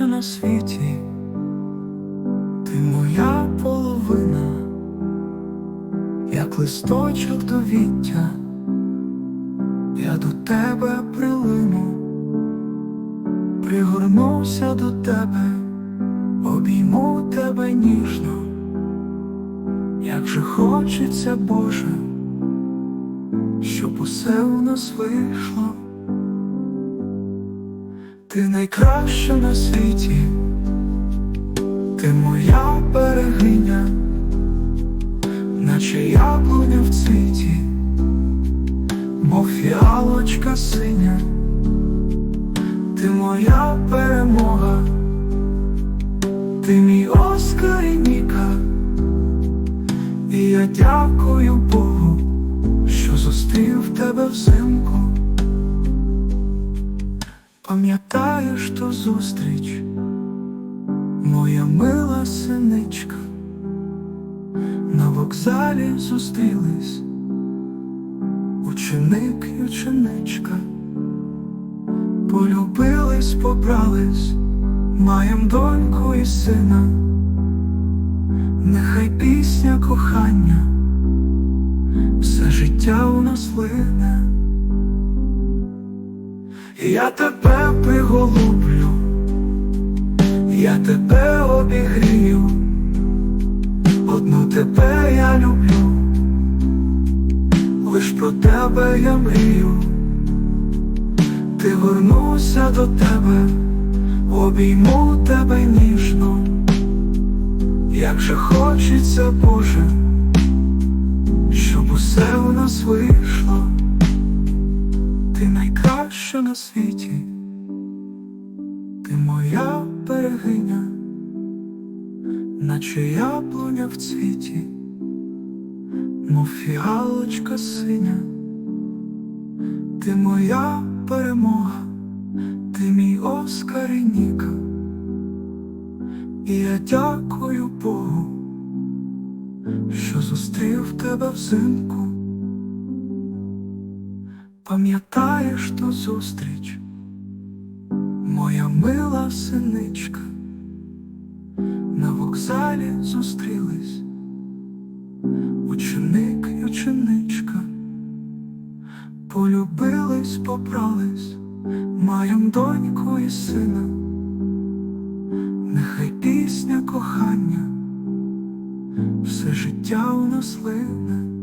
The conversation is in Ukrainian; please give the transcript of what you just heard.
на світі, ти моя половина, як листочок до віття, я до тебе прилину, пригорнуся до тебе, обійму тебе ніжно, як же хочеться, Боже, щоб усе у нас вийшло. Ти найкраща на світі, ти моя берегиня, наче яблуня в цвіті, мов фіалочка синя, ти моя перемога, ти мій Оскар і Ніка, і я дякую Богу, що зустрів тебе взимку. Пам'ятаєш ту зустріч, моя мила синичка, на вокзалі зустрілись, ученик і ученичка, полюбились, побрались, маєм доньку і сина, нехай пісня кохання, все життя у нас лине. Я тебе приголублю, я тебе обігрію, одну тебе я люблю, лиш про тебе я мрію, ти вернуся до тебе, обійму тебе ніжно, як же хочеться, Боже, щоб усе у нас вийшло. Ти на світі, ти моя берегиня, наче яблуня в цвіті, мов фіалочка синя, ти моя перемога, ти мій Оскар і Ніка, і я дякую Богу, що зустрів тебе взимку. Пам'ятаєш ту зустріч, моя мила синичка, на вокзалі зустрілись, ученик і ученичка, полюбились, побрались, маєм доньку і сина, нехай пісня кохання, все життя у нас лине.